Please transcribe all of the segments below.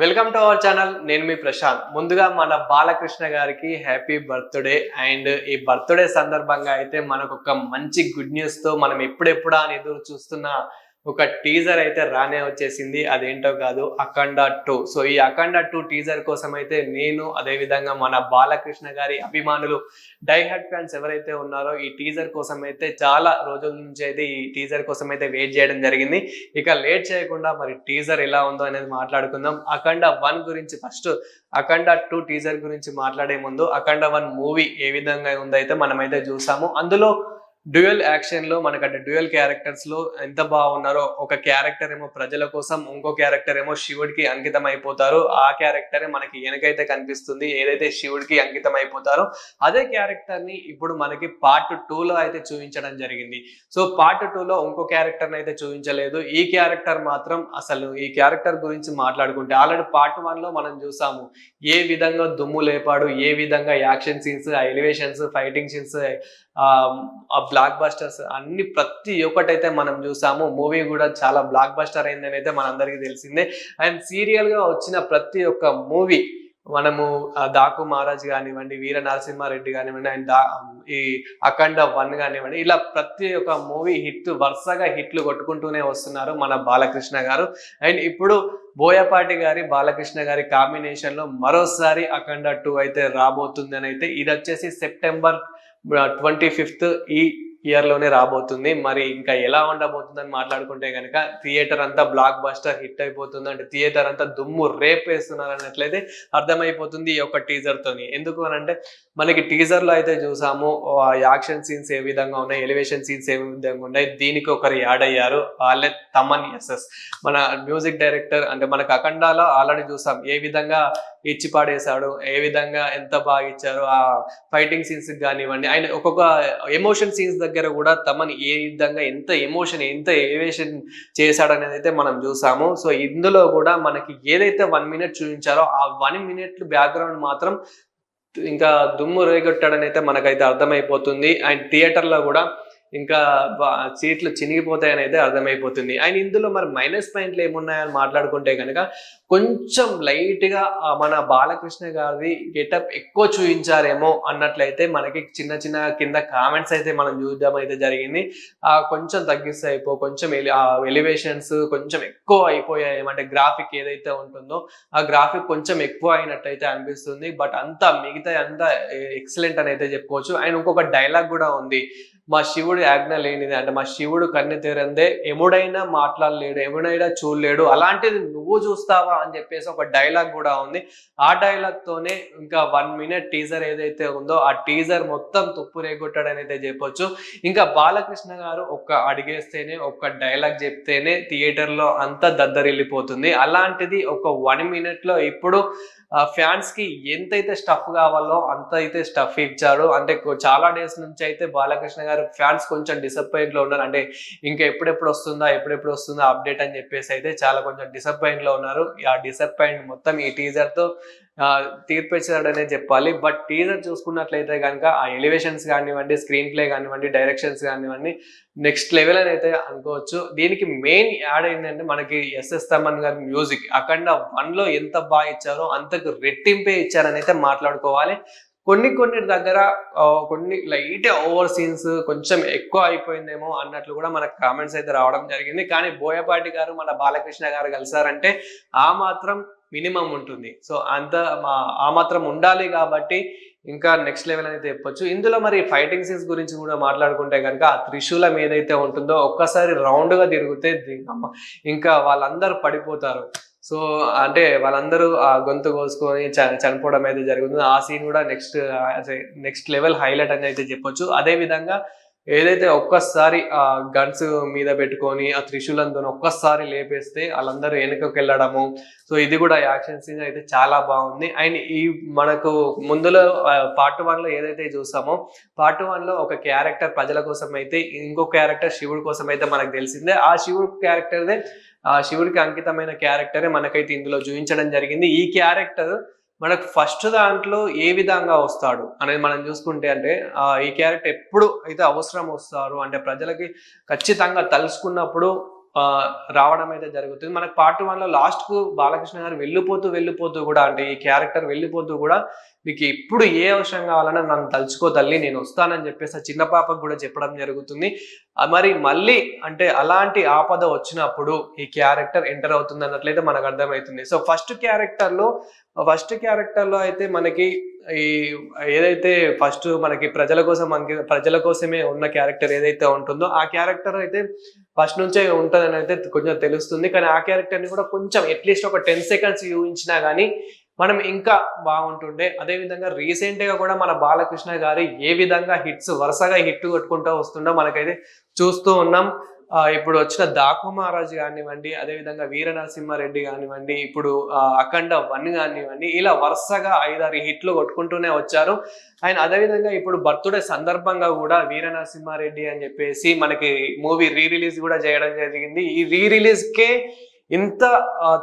Welcome to our channel నేను మీ ప్రశాంత్. ముందుగా మన బాలకృష్ణ గారికి హ్యాపీ బర్త్డే అండ్ ఈ బర్త్డే సందర్భంగా అయితే మనకు ఒక మంచి గుడ్ న్యూస్తో మనం ఎప్పుడెప్పుడా అని ఎదురు చూస్తున్న ఒక టీజర్ అయితే రానే వచ్చేసింది. అదేంటో కాదు అఖండ టూ సో ఈ అఖండ టూ టీజర్ కోసం అయితే నేను అదే విధంగా మన బాలకృష్ణ గారి అభిమానులు డైహర్ట్ ఫ్యాన్స్ ఎవరైతే ఉన్నారో ఈ టీజర్ కోసం అయితే చాలా రోజుల నుంచి అయితే ఈ టీజర్ కోసం అయితే వెయిట్ చేయడం జరిగింది. ఇక లేట్ చేయకుండా మరి టీజర్ ఎలా ఉందో అనేది మాట్లాడుకుందాం. అఖండ వన్ గురించి ఫస్ట్ అఖండ టూ టీజర్ గురించి మాట్లాడే ముందు అఖండ వన్ మూవీ ఏ విధంగా ఉందో అయితే మనమైతే చూసాము. అందులో డ్యూయల్ యాక్షన్లో మనకంటే డ్యూయల్ క్యారెక్టర్స్లో ఎంత బాగున్నారో ఒక క్యారెక్టర్ ఏమో ప్రజల కోసం ఇంకో క్యారెక్టర్ ఏమో శివుడికి అంకితం అయిపోతారు ఆ క్యారెక్టరే మనకి వెనకైతే కనిపిస్తుంది ఏదైతే శివుడికి అంకితం అయిపోతారో అదే క్యారెక్టర్ని ఇప్పుడు మనకి పార్ట్ టూ లో అయితే చూపించడం జరిగింది. సో పార్ట్ టూ లో ఇంకో క్యారెక్టర్ అయితే చూపించలేదు. ఈ క్యారెక్టర్ మాత్రం అసలు ఈ క్యారెక్టర్ గురించి మాట్లాడుకుంటే ఆల్రెడీ పార్ట్ వన్లో మనం చూసాము ఏ విధంగా దుమ్ము లేపాడు ఏ విధంగా action scenes elevations fighting scenes blockbusters అన్ని ప్రతి ఒక్కటైతే మనం చూసాము. మూవీ కూడా చాలా బ్లాక్ బస్టర్ అయిందని అయితే మనందరికీ తెలిసిందే. అండ్ సీరియల్గా వచ్చిన ప్రతి ఒక్క మూవీ మనము దాకు మహారాజ్ కానివ్వండి వీర నరసింహారెడ్డి కానివ్వండి అండ్ దా ఈ అఖండ వన్ కానివ్వండి ఇలా ప్రతి ఒక్క మూవీ హిట్ వరుసగా హిట్లు కొట్టుకుంటూనే వస్తున్నారు మన బాలకృష్ణ గారు. అండ్ ఇప్పుడు బోయపాటి గారి బాలకృష్ణ గారి కాంబినేషన్లో మరోసారి అఖండ టూ అయితే రాబోతుంది అని అయితే ఇది వచ్చేసి సెప్టెంబర్ ట్వంటీ ఫిఫ్త్ ఈ ఇయర్లోనే రాబోతుంది. మరి ఇంకా ఎలా ఉండబోతుందని మాట్లాడుకుంటే కనుక థియేటర్ అంతా బ్లాక్ బస్టర్ హిట్ అయిపోతుంది. అంటే థియేటర్ అంతా దుమ్ము రేపేస్తున్నారు అన్నట్లయితే అర్థమైపోతుంది ఈ యొక్క టీజర్ తోని. ఎందుకు అని అంటే మనకి టీజర్లో అయితే చూసాము యాక్షన్ సీన్స్ ఏ విధంగా ఉన్నాయి ఎలివేషన్ సీన్స్ ఏ విధంగా ఉన్నాయి దీనికి ఒకరు యాడ్ అయ్యారు వాళ్ళే తమన్ ఎస్ఎస్. మన మ్యూజిక్ డైరెక్టర్ అంటే మనకు అఖండాలో ఆల్రెడీ చూసాం ఏ విధంగా ఇచ్చి పాడేశాడు ఏ విధంగా ఎంత బాగా ఇచ్చారు ఆ ఫైటింగ్ సీన్స్ కానివ్వండి ఆయన ఒక్కొక్క ఎమోషన్ సీన్స్ దగ్గర కూడా తమని ఏ విధంగా ఎంత ఎమోషన్ ఎంత ఎవేషన్ చేశాడనేది అయితే మనం చూసాము. సో ఇందులో కూడా మనకి ఏదైతే వన్ మినిట్ చూపించారో ఆ వన్ మినిట్ బ్యాక్గ్రౌండ్ మాత్రం ఇంకా దుమ్ము రేగొట్టాడని అయితే మనకైతే అర్థమైపోతుంది. అండ్ థియేటర్లో కూడా ఇంకా సీట్లు చినిగిపోతాయని అయితే అర్థమైపోతుంది. అండ్ ఇందులో మరి మైనస్ పాయింట్లు ఏమున్నాయని మాట్లాడుకుంటే కనుక కొంచెం లైట్గా మన బాలకృష్ణ గారిది గెటప్ ఎక్కువ చూపించారేమో అన్నట్లయితే మనకి చిన్న చిన్న కింద కామెంట్స్ అయితే మనం చూద్దాం అయితే జరిగింది. ఆ కొంచెం తగ్గిస్తే అయిపో కొంచెం ఆ ఎలివేషన్స్ కొంచెం ఎక్కువ అయిపోయాయి. ఏమంటే గ్రాఫిక్ ఏదైతే ఉంటుందో ఆ గ్రాఫిక్ కొంచెం ఎక్కువ అయినట్టయితే అనిపిస్తుంది. బట్ అంతా మిగతా అంతా ఎక్సలెంట్ అని అయితే చెప్పుకోవచ్చు. అండ్ ఇంకొక డైలాగ్ కూడా ఉంది. మా శివుడు ఆజ్ఞ లేనిది అంటే మా శివుడు కన్ను తెరందే ఎముడైనా మాట్లాడలేడు ఎముడైనా చూడలేడు. అలాంటిది నువ్వు చూస్తావా అని చెప్పేసి ఒక డైలాగ్ కూడా ఉంది. ఆ డైలాగ్ తోనే ఇంకా వన్ మినిట్ టీజర్ ఏదైతే ఉందో ఆ టీజర్ మొత్తం తుప్పు రేగొట్టాడని అయితే చెప్పొచ్చు. ఇంకా బాలకృష్ణ గారు ఒక్క అడిగేస్తేనే ఒక్క డైలాగ్ చెప్తేనే థియేటర్లో అంతా దద్దరిల్లిపోతుంది. అలాంటిది ఒక వన్ మినిట్లో ఇప్పుడు ఫ్యాన్స్కి ఎంతైతే స్టఫ్ కావాలో అంత అయితే స్టఫ్ ఇచ్చారు. అంటే చాలా డేస్ నుంచి అయితే బాలకృష్ణ గారు ఫ్యాన్స్ కొంచెం డిసప్పాయింట్లో ఉన్నారు. అంటే ఇంకా ఎప్పుడెప్పుడు వస్తుందా ఎప్పుడెప్పుడు వస్తుందా అప్డేట్ అని చెప్పేసి అయితే చాలా కొంచెం డిసప్పాయింట్లో ఉన్నారు. ఆ డిసప్పాయింట్ మొత్తం ఈ టీజర్తో ఆ, తీర్పిచ్చాడనే చెప్పాలి. బట్ టీజర్ చూసుకున్నట్లయితే కనుక ఆ ఎలివేషన్స్ కానివ్వండి స్క్రీన్ ప్లే కానివ్వండి డైరెక్షన్స్ కానివ్వండి నెక్స్ట్ లెవెల్ అని అయితే అనుకోవచ్చు. దీనికి మెయిన్ యాడ్ ఏంటంటే మనకి ఎస్ఎస్ తమన్ గారి మ్యూజిక్ అఖండ వన్లో ఎంత బాగా ఇచ్చారో అంతకు రెట్టింపే ఇచ్చారని అయితే మాట్లాడుకోవాలి. కొన్ని కొన్ని దగ్గర కొన్ని లైట్ ఓవర్ సీన్స్ కొంచెం ఎక్కువ అయిపోయిందేమో అన్నట్లు కూడా మనకు కామెంట్స్ అయితే రావడం జరిగింది. కానీ బోయపాటి గారు మన బాలకృష్ణ గారు కలిసారంటే ఆ మాత్రం మినిమం ఉంటుంది. సో అంత మా- ఆ మాత్రం ఉండాలి కాబట్టి ఇంకా నెక్స్ట్ లెవెల్ అయితే చెప్పొచ్చు. ఇందులో మరి ఫైటింగ్ సీన్స్ గురించి కూడా మాట్లాడుకుంటే కనుక ఆ త్రిశూలం ఏదైతే ఉంటుందో ఒక్కసారి రౌండ్గా తిరిగితే అమ్మ, ఇంకా వాళ్ళందరూ పడిపోతారు. సో అంటే వాళ్ళందరూ ఆ గొంతు కోసుకొని చ- చనిపోవడం అయితే జరుగుతుంది. ఆ సీన్ కూడా నెక్స్ట్ నెక్స్ట్ లెవెల్ హైలైట్ అని అయితే చెప్పొచ్చు. అదే విధంగా ఏదైతే ఒక్కసారి ఆ గన్స్ మీద పెట్టుకొని ఆ త్రిశూలంతో ఒక్కసారి లేపేస్తే వాళ్ళందరూ వెనుకకు వెళ్ళడము. సో ఇది కూడా యాక్షన్ సీన్ అయితే చాలా బాగుంది. అండ్ ఈ మనకు ముందులో పార్ట్ వన్లో ఏదైతే చూసామో పార్ట్ వన్లో ఒక క్యారెక్టర్ ప్రజల కోసం అయితే ఇంకో క్యారెక్టర్ శివుడి కోసం అయితే మనకు తెలిసిందే. ఆ శివుడు క్యారెక్టర్దే ఆ శివుడికి అంకితమైన క్యారెక్టరే మనకైతే ఇందులో చూపించడం జరిగింది. ఈ క్యారెక్టర్ మనకు ఫస్ట్ దాంట్లో ఏ విధంగా వస్తాడు అనేది మనం చూసుకుంటే అంటే ఆ, ఈ క్యారెక్టర్ ఎప్పుడు అయితే అవసరం వస్తారు అంటే ప్రజలకి ఖచ్చితంగా తలుసుకున్నప్పుడు రావడం అయితే జరుగుతుంది. మనకు పార్ట్ వన్లో లాస్ట్కు బాలకృష్ణ గారు వెళ్ళిపోతూ వెళ్ళిపోతూ కూడా అంటే ఈ క్యారెక్టర్ వెళ్ళిపోతూ కూడా మీకు ఇప్పుడు ఏ అవసరం కావాలన్నా నన్ను తలుచుకో తల్లి నేను వస్తానని చెప్పేసి ఆ చిన్న పాపకు కూడా చెప్పడం జరుగుతుంది. మరి మళ్ళీ అంటే అలాంటి ఆపద వచ్చినప్పుడు ఈ క్యారెక్టర్ ఎంటర్ అవుతుంది అన్నట్లయితే మనకు అర్థమవుతుంది. సో ఫస్ట్ క్యారెక్టర్లో ఫస్ట్ క్యారెక్టర్లో అయితే మనకి ఈ ఏదైతే ఫస్ట్ మనకి ప్రజల కోసం మనకి ప్రజల కోసమే ఉన్న క్యారెక్టర్ ఏదైతే ఉంటుందో ఆ క్యారెక్టర్ అయితే ఫస్ట్ నుంచే ఉంటుందని అయితే కొంచెం తెలుస్తుంది. కానీ ఆ క్యారెక్టర్ని కూడా కొంచెం అట్లీస్ట్ ఒక టెన్ సెకండ్స్ ఊహించినా కానీ మనం ఇంకా బాగుంటుండే. అదేవిధంగా రీసెంట్గా కూడా మన బాలకృష్ణ గారు ఏ విధంగా హిట్స్ వరుసగా హిట్ కొట్టుకుంటూ వస్తుండో మనకైతే చూస్తూ ఉన్నాం. ఇప్పుడు వచ్చిన దాకు మహారాజ్ కానివ్వండి అదే విధంగా వీర నరసింహారెడ్డి కానివ్వండి ఇప్పుడు అఖండ వన్ కానివ్వండి ఇలా వరుసగా ఐదారు హిట్లు కొట్టుకుంటూనే వచ్చారు. అండ్ అదే విధంగా ఇప్పుడు బర్త్డే సందర్భంగా కూడా వీర నరసింహారెడ్డి అని చెప్పేసి మనకి మూవీ రీ రిలీజ్ కూడా చేయడం జరిగింది. ఈ రీ రిలీజ్ కే ఇంత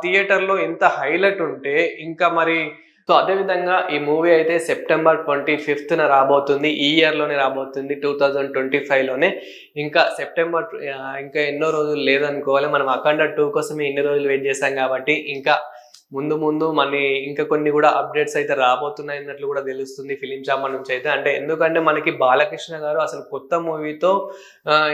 థియేటర్లో ఇంత హైలైట్ ఉంటే ఇంకా మరి సో అదే విధంగా ఈ మూవీ అయితే సెప్టెంబర్ ట్వంటీ ఫిఫ్త్ న రాబోతుంది ఈ ఇయర్లోనే రాబోతుంది టూ థౌజండ్ ట్వంటీ ఫైవ్లోనే ఇంకా సెప్టెంబర్ ఇంకా ఎన్నో రోజులు లేదనుకోవాలి. మనం అఖండ టూ కోసమే ఇన్ని రోజులు వెయిట్ చేశాం కాబట్టి ఇంకా ముందు ముందు మన ఇంకా కొన్ని కూడా అప్డేట్స్ అయితే రాబోతున్నాయి అన్నట్లు కూడా తెలుస్తుంది ఫిలిం చాంబర్ నుంచి అయితే. అంటే ఎందుకంటే మనకి బాలకృష్ణ గారు అసలు కొత్త మూవీతో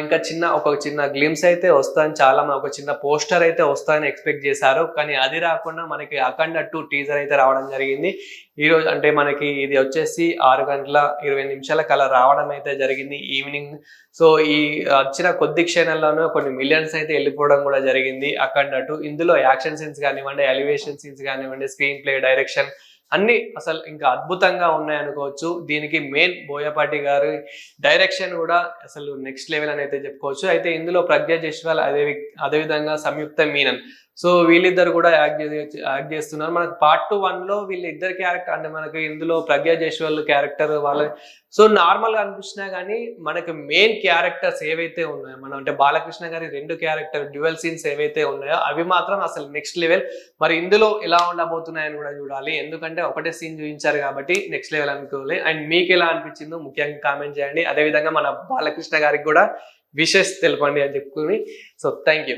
ఇంకా చిన్న ఒక చిన్న గ్లిమ్స్ అయితే వస్తాయని చాలా ఒక చిన్న పోస్టర్ అయితే వస్తాయని ఎక్స్పెక్ట్ చేశారు. కానీ అది రాకుండా మనకి అఖండ టూ టీజర్ అయితే రావడం జరిగింది. ఈ రోజు అంటే మనకి ఇది వచ్చేసి ఆరు గంటల ఇరవై నిమిషాల అలా రావడం అయితే జరిగింది ఈవినింగ్. సో ఈ వచ్చిన కొద్ది క్షణాల్లోనూ కొన్ని మిలియన్స్ అయితే వెళ్ళిపోవడం కూడా జరిగింది అఖండ ఇందులో యాక్షన్ సీన్స్ కానివ్వండి ఎలివేషన్ సీన్స్ కానివ్వండి స్క్రీన్ ప్లే డైరెక్షన్ అన్ని అసలు ఇంకా అద్భుతంగా ఉన్నాయి అనుకోవచ్చు. దీనికి మెయిన్ బోయపాటి గారి డైరెక్షన్ కూడా అసలు నెక్స్ట్ లెవెల్ అని అయితే చెప్పుకోవచ్చు. అయితే ఇందులో ప్రజ్ఞ జైస్వాల్ అదే వి- అదే విధంగా సంయుక్త మీనన్. సో వీళ్ళిద్దరు కూడా యాక్ట్ చే- యాక్ట్ చేస్తున్నారు. మనకు పార్ట్ టూ వన్లో వీళ్ళిద్దరు క్యారెక్టర్ అంటే మనకి ఇందులో ప్రజ్ఞ జైస్వాల్ క్యారెక్టర్ వాళ్ళ సో నార్మల్గా అనిపించినా కానీ మనకి మెయిన్ క్యారెక్టర్స్ ఏవైతే ఉన్నాయో మనం అంటే బాలకృష్ణ గారి రెండు క్యారెక్టర్ డ్యువెల్ సీన్స్ ఏవైతే ఉన్నాయో అవి మాత్రం అసలు నెక్స్ట్ లెవెల్ మరి ఇందులో ఎలా ఉండబోతున్నాయని కూడా చూడాలి. ఎందుకంటే ఒకటే సీన్ చూపించారు కాబట్టి నెక్స్ట్ లెవెల్ అనుకోవాలి. అండ్ మీకు ఎలా అనిపించిందో ముఖ్యంగా కామెంట్ చేయండి. అదే విధంగా మన బాలకృష్ణ గారికి కూడా విషెస్ తెలపండి అని చెప్పుకుని. So thank you